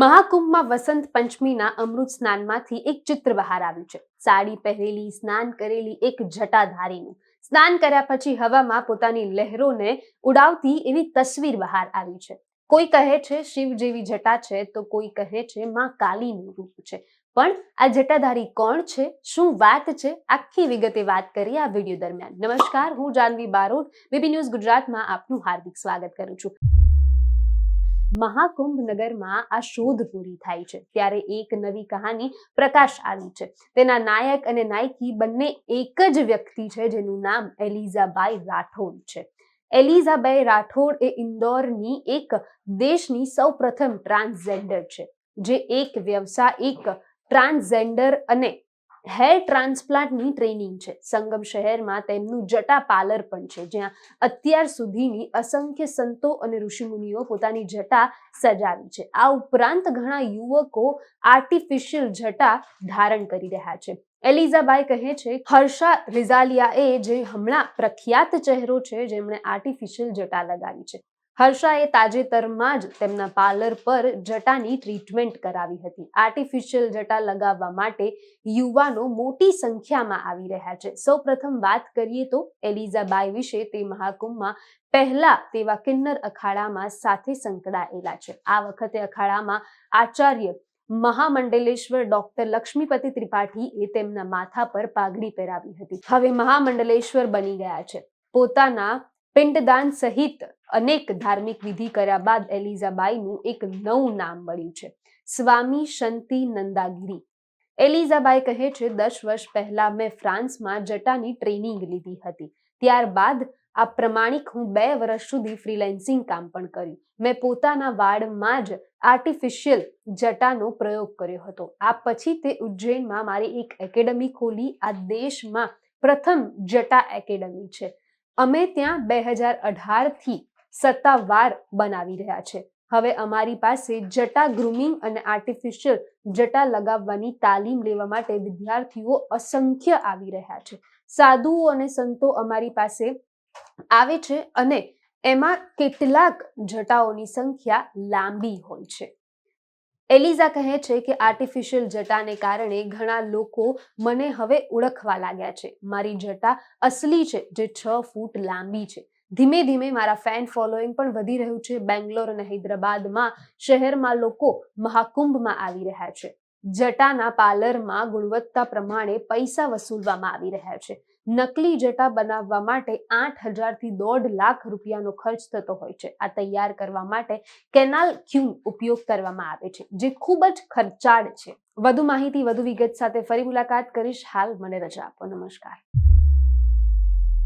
મહાકુંભમાં વસંત પંચમીના અમૃત સ્નાનમાંથી એક ચિત્ર બહાર આવ્યું છે. સાડી પહેરેલી, સ્નાન કરેલી એક જટાધારીનું. સ્નાન કર્યા પછી હવામાં પોતાની લહેરોને ઉડાવતી એવી તસવીર બહાર આવી છે. કોઈ કહે છે, શિવ જેવી જટા છે તો કોઈ કહે છે, માં કાલીનું રૂપ છે પણ આ જટાધારી કોણ છે, શું વાત છે, આખી વિગતે વાત કરી આ વીડિયો દરમિયાન. નમસ્કાર, હું જાનવી બારોટ, બીબી ન્યૂઝ ગુજરાતમાં આપનું હાર્દિક સ્વાગત કરું છું. મહાકુંભ નગરમાં આ શોધ પૂરી થાય છે. ત્યારે એક નવી કહાની પ્રકાશ આવી છે. તેના નાયક અને નાયકી બંને એક જ વ્યક્તિ છે, જેનું નામ એલિઝાબાઈ રાઠોડ છે. એલિઝાબાઈ રાઠોડ એ ઇન્દોરની એક દેશની સૌપ્રથમ ટ્રાન્સજેન્ડર છે, જે એક વ્યવસાયિક ટ્રાન્સજેન્ડર અને હેર ટ્રાન્સપ્લાન્ટની ટ્રેનિંગ છે. સંગમ શહેરમાં તેમનું જટા પાર્લર પણ છે, જ્યાં અત્યાર સુધીની અસંખ્ય સંતો અને ઋષિમુનિઓ પોતાની જટા સજાવી છે. આ ઉપરાંત ઘણા યુવકો આર્ટિફિશિયલ જટા ધારણ કરી રહ્યા છે. એલિઝાબાઈ કહે છે, હર્ષા રિઝાલિયા એ જે હમણાં પ્રખ્યાત ચહેરો છે, જેમણે આર્ટિફિશિયલ જટા લગાવી છે. હર્ષાએ તાજેતરમાં જ તેમના પાર્લર પર જટાની ટ્રીટમેન્ટ કરાવી હતી. આર્ટિફિશિયલ જટા લગાવવા માટે યુવાનો મોટી સંખ્યામાં આવી રહ્યા છે. સૌપ્રથમ વાત કરીએ તો એલિઝાબાઈ વિશે. તે મહાકુંભમાં પહેલા તેવા કિન્નર અખાડામાં સાથે સંકળાયેલા છે. આ વખતે અખાડામાં આચાર્ય મહામંડલેશ્વર ડોક્ટર લક્ષ્મીપતિ ત્રિપાઠી એ તેમના માથા પર પાઘડી પહેરાવી હતી. હવે મહામંડલેશ્વર બની ગયા છે. પોતાના પિંડદાન સહિત અનેક ધાર્મિક વિધિ કર્યા બાદ એલિઝાબાઈનું એક નવું નામ મળ્યું છે. સ્વામી શંતિ નંદાગીરી એલિઝાબાઈ કહે છે, દસ વર્ષ પહેલા મેં ફ્રાન્સમાં જટાની ટ્રેનિંગ લીધી હતી. ત્યારબાદ આ પ્રમાણિક હું બે વર્ષ સુધી ફ્રીલેન્સિંગ કામ પણ કર્યું. મેં પોતાના વાળમાં જ આર્ટિફિશિયલ જટાનો પ્રયોગ કર્યો હતો. આ પછી તે ઉજ્જૈનમાં મારી એક એકેડમી ખોલી. આ દેશમાં પ્રથમ જટા એકેડમી છે. અમે ત્યાં બે હજાર અઢારથી સત્તાવાર બનાવી રહ્યા છે. હવે અમારી પાસે જટા ગ્રુમિંગ અને આર્ટિફિશિયલ જટા લગાવવાની તાલીમ લેવા માટે વિદ્યાર્થીઓ અસંખ્ય આવી રહ્યા છે. સાધુઓ અને સંતો અમારી પાસે આવે છે અને એમાં કેટલાક જટાઓની સંખ્યા લાંબી હોય છે. એલિઝા કહે છે કે આર્ટિફિશિયલ જટાને કારણે ઘણા લોકો મને હવે ઓળખવા લાગ્યા છે. મારી જટા અસલી છે, જે છ ફૂટ લાંબી છે. ધીમે ધીમે મારા ફેન ફોલોઈંગ પણ વધી રહ્યું છે. બેંગ્લોર અને હૈદરાબાદમાં શહેરમાં લોકો મહાકુંભમાં આવી રહ્યા છે. જટાના પાર્લરમાં ગુણવત્તા પ્રમાણે પૈસા વસૂલવામાં આવી રહ્યા છે. નકલી જટા બનાવવા માટે આઠ હજારથી દોઢ લાખ રૂપિયાનો ખર્ચ થતો હોય છે. આ તૈયાર કરવા માટે કેનાલ ક્યુન ઉપયોગ કરવામાં આવે છે, જે ખૂબ જ ખર્ચાળ છે. વધુ માહિતી વધુ વિગત સાથે ફરી મુલાકાત કરીશ. હાલ મને રજા આપો. નમસ્કાર.